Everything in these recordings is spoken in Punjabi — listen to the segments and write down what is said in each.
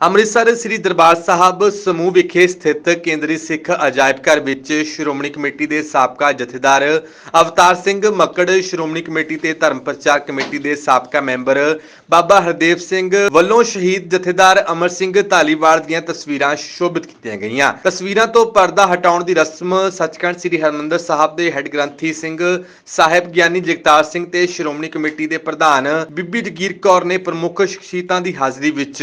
ਅੰਮ੍ਰਿਤਸਰ ਸ੍ਰੀ ਦਰਬਾਰ ਸਾਹਿਬ ਸਮੂਹ ਵਿਖੇ ਸਥਿਤ ਕੇਂਦਰੀ ਸਿੱਖ ਅਜਾਇਬ ਘਰ ਵਿੱਚ ਸ਼੍ਰੋਮਣੀ ਕਮੇਟੀ ਦੇ ਸਾਬਕਾ ਜਥੇਦਾਰ ਅਵਤਾਰ ਸਿੰਘ ਮੱਕੜ, ਸ਼੍ਰੋਮਣੀ ਕਮੇਟੀ ਤੇ ਧਰਮ ਪ੍ਰਚਾਰ ਕਮੇਟੀ ਦੇ ਸਾਬਕਾ ਮੈਂਬਰ ਬਾਬਾ ਹਰਦੇਵ ਸਿੰਘ ਵੱਲੋਂ ਸ਼ਹੀਦ ਜਥੇਦਾਰ ਅਮਰ ਸਿੰਘ ਧਾਲੀਵਾਲ ਦੀਆਂ ਤਸਵੀਰਾਂ ਸ਼ੋਭਿਤ ਕੀਤੀਆਂ ਗਈਆਂ। ਤਸਵੀਰਾਂ ਤੋਂ ਪਰਦਾ ਹਟਾਉਣ ਦੀ ਰਸਮ ਸੱਚਖੰਡ ਸ੍ਰੀ ਹਰਮੰਦਰ ਸਾਹਿਬ ਦੇ ਹੈੱਡ ਗ੍ਰੰਥੀ ਸਿੰਘ ਸਾਹਿਬ ਗਿਆਨੀ ਜਗਤਾਰ ਸਿੰਘ ਤੇ ਸ਼੍ਰੋਮਣੀ ਕਮੇਟੀ ਦੇ ਪ੍ਰਧਾਨ ਬੀਬੀ ਜਗੀਰ ਕੌਰ ਨੇ ਪ੍ਰਮੁੱਖ ਸ਼ਖਸੀਅਤਾਂ ਦੀ ਹਾਜ਼ਰੀ ਵਿੱਚ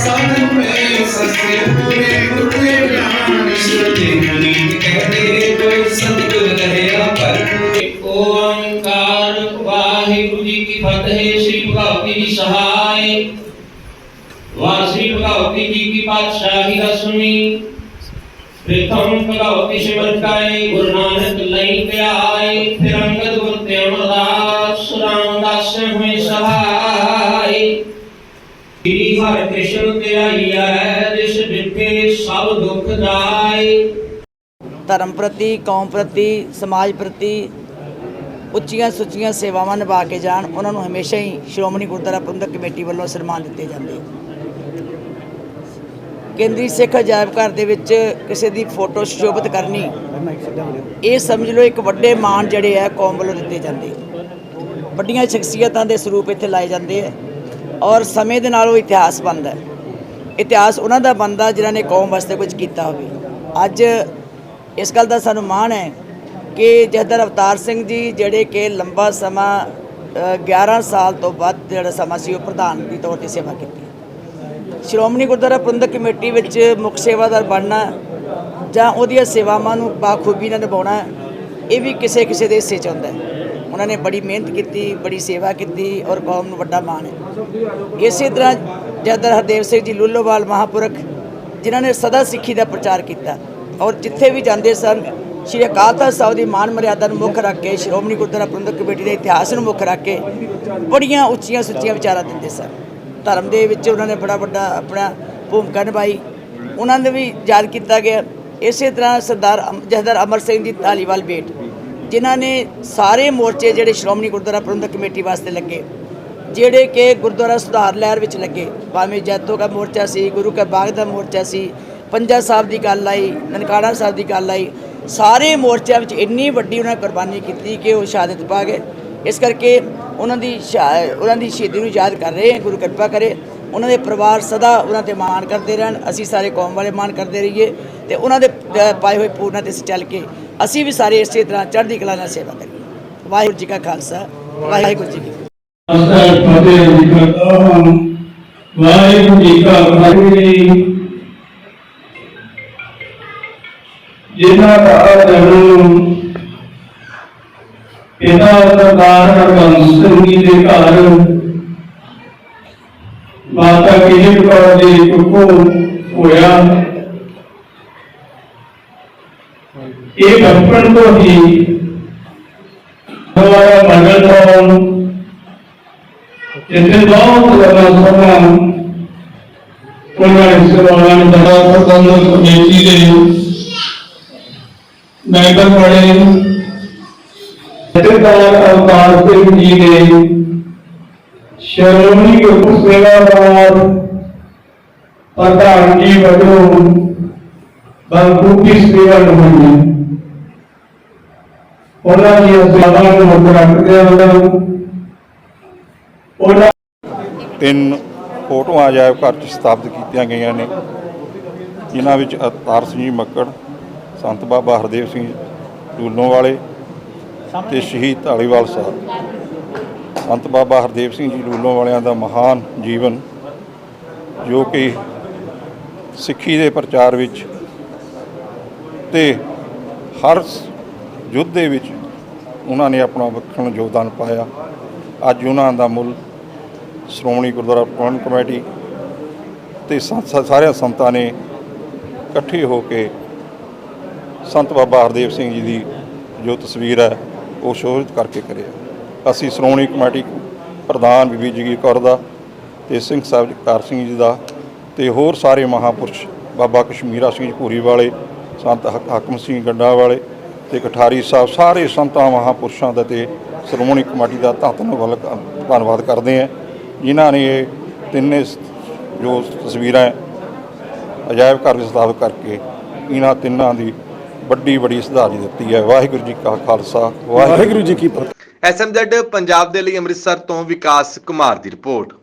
ਸੰਤ ਸਾਧ ਮੈਂ ਸਸੇ ਪੂਰੇ ਗੁਰੇ ਗਿਆਨੀ ਸੁਤੇ ਨੀਤ ਕਹਦੇ ਕੋਈ ਸਤਿਗੁਰ ਰਹਿਆ ਪਰ ਓੰਕਾਰ ਵਾਹਿਗੁਰੂ ਜੀ ਕੀ ਫਤਿਹ ਸ੍ਰੀ ਭਗਵਤੀ ਜੀ ਸਹਾਇ ਵਾਹ ਸ੍ਰੀ ਭਗਵਤੀ ਜੀ ਕੀ ਪਾਤਸ਼ਾਹੀ ਦਾ ਸੁਣੀ ਪ੍ਰਥਮ ਭਗਵਤੀ ਸਿਮਰਨ ਕਾਏ ਗੁਰੂ ਨਾਨਕ ਲਈ ਧਿਆਏ ਫਿਰ ਅੰਗਦ ਗੁਰ ਤੇ ਅਮਰਦਾਸ ਰਾਮਦਾਸ ਹੋਏ ਸਹਾਇ ਸ੍ਰੀ ਹਰਿ ਕ੍ਰਿਸ਼ਨ ਧਿਆਈਐ, ਜਿਸ ਵਿਖੇ ਸਭ ਦੁੱਖ ਜਾਏ ਧਰਮ ਪ੍ਰਤੀ, ਕੌਮ ਪ੍ਰਤੀ, ਸਮਾਜ ਪ੍ਰਤੀ ਉੱਚੀਆਂ ਸੁੱਚੀਆਂ ਸੇਵਾਵਾਂ ਨਿਭਾ ਕੇ ਜਾਣ, ਉਹਨਾਂ ਨੂੰ ਹਮੇਸ਼ਾ ਹੀ ਸ਼੍ਰੋਮਣੀ ਗੁਰਦੁਆਰਾ ਪ੍ਰਬੰਧਕ ਕਮੇਟੀ ਵੱਲੋਂ ਸਨਮਾਨ ਦਿੱਤੇ ਜਾਂਦੇ। ਕੇਂਦਰੀ ਸਿੱਖ ਅਜਾਇਬ ਘਰ ਦੇ ਵਿੱਚ ਕਿਸੇ ਦੀ ਫੋਟੋ ਸ਼ੋਭਿਤ ਕਰਨੀ, ਇਹ ਸਮਝ ਲਓ ਇੱਕ ਵੱਡੇ ਮਾਣ ਜਿਹੜੇ ਆ ਕੌਮ ਵੱਲੋਂ ਦਿੱਤੇ ਜਾਂਦੇ। ਵੱਡੀਆਂ ਸ਼ਖਸੀਅਤਾਂ ਦੇ ਸਰੂਪ ਇੱਥੇ ਲਾਏ ਜਾਂਦੇ ਆ। ਔਰ ਸਮੇਂ ਦੇ ਨਾਲ ਉਹ ਇਤਿਹਾਸ ਬਣਦਾ ਇਤਿਹਾਸ ਉਹਨਾਂ ਦਾ ਬਣਦਾ ਜਿਨ੍ਹਾਂ ਨੇ ਕੌਮ ਵਾਸਤੇ ਕੁਝ ਕੀਤਾ ਹੋਵੇ। ਅੱਜ ਇਸ ਗੱਲ ਦਾ ਸਾਨੂੰ ਮਾਣ ਹੈ ਕਿ ਜਹਦਰ ਅਵਤਾਰ ਸਿੰਘ ਜੀ ਜਿਹੜੇ ਕਿ ਲੰਬਾ ਸਮਾਂ ਅ, 11 ਸਾਲ ਤੋਂ ਬਾਅਦ ਜਿਹੜਾ ਸਮਾਂ ਸੀ ਉਹ ਪ੍ਰਧਾਨ ਦੀ ਤੌਰ ਤੇ ਸੇਵਾ ਕੀਤੀ। ਸ਼੍ਰੋਮਣੀ ਗੁਰਦੁਆਰਾ ਪ੍ਰਬੰਧਕ ਕਮੇਟੀ ਵਿੱਚ ਮੁੱਖ ਸੇਵਾਦਾਰ ਬਣਨਾ ਜਾਂ ਉਹਦੀਆਂ ਸੇਵਾਵਾਂ ਨੂੰ ਬਾਖੂਬੀ ਨਾਲ ਨਿਭਾਉਣਾ ਇਹ ਵੀ ਕਿਸੇ ਕਿਸੇ ਦੇ ਹਿੱਸੇ 'ਚ ਹੁੰਦਾ ਹੈ। ਉਹਨਾਂ ਨੇ ਬੜੀ ਮਿਹਨਤ ਕੀਤੀ, ਬੜੀ ਸੇਵਾ ਕੀਤੀ ਔਰ ਕੌਮ ਨੂੰ ਵੱਡਾ ਮਾਣ ਹੈ। ਇਸੇ ਤਰ੍ਹਾਂ ਜਦਰ ਹਰਦੇਵ ਸਿੰਘ ਜੀ ਲੁੱਲੋਵਾਲ ਮਹਾਪੁਰਖ, ਜਿਨ੍ਹਾਂ ਨੇ ਸਦਾ ਸਿੱਖੀ ਦਾ ਪ੍ਰਚਾਰ ਕੀਤਾ ਔਰ ਜਿੱਥੇ ਵੀ ਜਾਂਦੇ ਸਨ, ਸ਼੍ਰੀ ਅਕਾਲ ਤਖਤ ਸਾਹਿਬ ਦੀ ਮਾਨ ਮਰਿਆਦਾ ਨੂੰ ਮੁੱਖ ਰੱਖ ਕੇ, ਸ਼੍ਰੋਮਣੀ ਗੁਰਦੁਆਰਾ ਪ੍ਰਬੰਧਕ ਕਮੇਟੀ ਦੇ ਇਤਿਹਾਸ ਨੂੰ ਮੁੱਖ ਰੱਖ ਕੇ ਬੜੀਆਂ ਉੱਚੀਆਂ ਸੁੱਚੀਆਂ ਵਿਚਾਰਾਂ ਦਿੰਦੇ ਸਨ। ਧਰਮ ਦੇ ਵਿੱਚ ਉਹਨਾਂ ਨੇ ਬੜਾ ਵੱਡਾ ਆਪਣਾ ਭੂਮਿਕਾ ਨਿਭਾਈ। ਉਹਨਾਂ ਨੇ ਵੀ ਯਾਦ ਕੀਤਾ ਗਿਆ। ਇਸੇ ਤਰ੍ਹਾਂ ਸਰਦਾਰ ਅਮ- ਜਥੇਦਾਰ ਅਮਰ ਸਿੰਘ ਜੀ ਧਾਲੀਵਾਲ ਬੇਟ ਜਿਨ੍ਹਾਂ ਨੇ ਸਾਰੇ ਮੋਰਚੇ ਜਿਹੜੇ ਸ਼੍ਰੋਮਣੀ ਗੁਰਦੁਆਰਾ ਪ੍ਰਬੰਧਕ ਕਮੇਟੀ ਵਾਸਤੇ ਲੱਗੇ, ਜਿਹੜੇ ਕਿ ਗੁਰਦੁਆਰਾ ਸੁਧਾਰ ਲਹਿਰ ਵਿੱਚ ਲੱਗੇ, ਭਾਵੇਂ ਜੈਤੋ ਦਾ ਮੋਰਚਾ ਸੀ, ਗੁਰੂ ਕਾ ਬਾਗ ਦਾ ਮੋਰਚਾ ਸੀ, ਪੰਜਾ ਸਾਹਿਬ ਦੀ ਗੱਲ ਆਈ, ਨਨਕਾਣਾ ਸਾਹਿਬ ਦੀ ਗੱਲ ਆਈ, ਸਾਰੇ ਮੋਰਚਿਆਂ ਵਿੱਚ ਇੰਨੀ ਵੱਡੀ ਉਹਨਾਂ ਨੇ ਕੁਰਬਾਨੀ ਕੀਤੀ ਕਿ ਉਹ ਸ਼ਹਾਦਤ ਪਾ ਗਏ। ਇਸ ਕਰਕੇ ਉਹਨਾਂ ਦੀ ਸ਼ਹਾ- ਉਹਨਾਂ ਦੀ ਸ਼ਹੀਦੀ ਨੂੰ ਯਾਦ ਕਰ ਰਹੇ ਹਾਂ, ਗੁਰੂ ਕਿਰਪਾ ਕਰੇ। ਉਹਨਾਂ ਦੇ ਪਰਿਵਾਰ ਸਦਾ ਉਹਨਾਂ ਤੇ ਮਾਣ ਕਰਦੇ ਰਹਿਣ, ਅਸੀਂ ਸਾਰੇ ਕੌਮ ਵਾਲੇ ਮਾਣ ਕਰਦੇ ਰਹੀਏ ਤੇ ਉਹਨਾਂ ਦੇ ਪਾਏ ਹੋਏ ਪੂਰਨਾਂ ਤੇ ਅਸੀਂ ਚੱਲ ਕੇ ਅਸੀਂ ਵੀ ਸਾਰੇ ਇਸੇ ਤਰ੍ਹਾਂ ਚੜ੍ਹਦੀ ਕਲਾ ਨਾਲ ਸੇਵਾ ਕਰੀਏ ਵਾਹਿਗੁਰੂ ਜੀ ਕਾ ਖਾਲਸਾ ਵਾਹਿਗੁਰੂ ਜੀ ਕੀ ਫਤਿਹ ਅਸਰ ਫਤਿਹ ਜੀ ਕਾ ਖਾਲਸਾ ਵਾਹਿਗੁਰੂ ਜੀ ਕਾ ਖਾਲਸਾ ਜਿਨ੍ਹਾਂ ਦਾ ਜਨਮ ਪਿਤਾ ਸਰਦਾਰ ਹਰਬੰਸ ਸਿੰਘ ਜੀ ਦੇ ਘਰ ਮਾਤਾ ਕਿਹੜ ਕੌਰ ਦੇ ਕੁੱਖੋਂ ਹੋਇਆ ਇਹ ਬਚਪਨ ਤੋਂ ਹੀ ਹਮਾਰਾ ਮਗਲ ਤੋਂ ਜਿੱਥੇ ਬਹੁਤ ਜ਼ਿਆਦਾ ਸਮਾਂ ਉਹਨਾਂ ਨੇ ਸੇਵਾਵਾਂ ਨੂੰ ਬੜਾ ਪ੍ਰਬੰਧਕ ਕਮੇਟੀ ਦੇ ਮੈਂਬਰ ਬਣੇ ਜਥੇਦਾਰ ਅਵਤਾਰ ਸਿੰਘ ਜੀ ਦੇ ਸ਼੍ਰੋਮਣੀ ਗੁਰੂ ਸੇਵਾਦਾਰ ਸੇਵਾ ਨਿਭਾਈ ਉਹਨਾਂ ਦੀਆਂ ਸੇਵਾਵਾਂ ਨੂੰ ਮੁੱਖ ਰੱਖਦੇ ਹੋਏ ਉਹਨਾਂ ਤਿੰਨ ਫੋਟੋਆਂ ਅਜਾਇਬ ਘਰ 'ਚ ਸਥਾਪਿਤ ਕੀਤੀਆਂ ਗਈਆਂ ਨੇ, ਜਿਨ੍ਹਾਂ ਵਿੱਚ ਅਵਤਾਰ ਸਿੰਘ ਜੀ ਮੱਕੜ, ਸੰਤ ਬਾਬਾ ਹਰਦੇਵ ਸਿੰਘ ਟੂਲੋਂ ਵਾਲੇ ਤੇ ਸ਼ਹੀਦ ਢਾਲੀਵਾਲ ਸਾਹਿਬ। ਸੰਤ ਬਾਬਾ ਹਰਦੇਵ ਸਿੰਘ ਜੀ ਲੂਲੋਂ ਵਾਲਿਆਂ ਦਾ ਮਹਾਨ ਜੀਵਨ, ਜੋ ਕਿ ਸਿੱਖੀ ਦੇ ਪ੍ਰਚਾਰ ਵਿੱਚ ਤੇ ਹਰ ਯੁੱਧ ਦੇ ਵਿੱਚ ਉਹਨਾਂ ਨੇ ਆਪਣਾ ਵਿਲੱਖਣ ਯੋਗਦਾਨ ਪਾਇਆ। ਅੱਜ ਉਹਨਾਂ ਦਾ ਮੁੱਲ ਸ਼੍ਰੋਮਣੀ ਗੁਰਦੁਆਰਾ ਪ੍ਰਬੰਧਕ ਕਮੇਟੀ ਤੇ ਸੰ- ਸਾਰਿਆਂ ਸੰਤਾਂ ਨੇ ਇਕੱਠੇ ਹੋ ਕੇ ਸੰਤ ਬਾਬਾ ਹਰਦੇਵ ਸਿੰਘ ਜੀ ਦੀ ਜੋ ਤਸਵੀਰ ਹੈ, ਉਹ ਸ਼ੋਹਿਤ ਕਰਕੇ ਕਰਿਆ। ਅਸੀਂ ਸ਼੍ਰੋਮਣੀ ਕਮੇਟੀ ਪ੍ਰਧਾਨ ਬੀਬੀ ਜਗੀਰ ਕੌਰ ਦਾ ਤੇ ਸਿੰਘ ਸਾਹਿਬ ਜਗਤਾਰ ਸਿੰਘ ਜੀ ਦਾ ਤੇ ਹੋਰ ਸਾਰੇ ਮਹਾਪੁਰਸ਼ ਬਾਬਾ ਕਸ਼ਮੀਰਾ ਸਿੰਘ ਜੀ ਭੂਰੀ ਵਾਲੇ ਸੰਤ ਹਕ- ਹਾਕਮ ਸਿੰਘ ਗੱਡਾ ਵਾਲੇ ਤੇ ਕਠਾਰੀ ਸਾਹਿਬ, ਸਾਰੇ ਸੰਤਾਂ, ਮਹਾਪੁਰਸ਼ਾਂ ਦਾ ਤੇ ਸ਼੍ਰੋਮਣੀ ਕਮੇਟੀ ਦਾ ਧੰਨਵਾਦ ਧੰਨਵਾਦ ਕਰਦੇ ਹਾਂ। ਜਿਨ੍ਹਾਂ ਨੇ ਇਹ ਤਿੰਨੇ ਜੋ ਤਸਵੀਰਾਂ ਅਜਾਇਬ ਘਰ ਵਿੱਚ ਸਥਾਪਿਤ ਕਰਕੇ ਇਹਨਾਂ ਤਿੰਨਾਂ ਦੀ ਵੱਡੀ ਵੱਡੀ ਸੁਧਾਰੀ ਦਿੱਤੀ ਹੈ। ਵਾਹਿਗੁਰੂ ਜੀ ਕਾ ਖਾਲਸਾ ਵਾਹਿਗੁਰੂ ਵਾਹਿਗੁਰੂ ਜੀ ਕੀ ਫਤਿਹ। ਐਸਐਮਜ਼ੈਡ ਪੰਜਾਬ ਦੇ ਲਈ ਅੰਮ੍ਰਿਤਸਰ ਤੋਂ ਵਿਕਾਸ ਕੁਮਾਰ ਦੀ ਰਿਪੋਰਟ।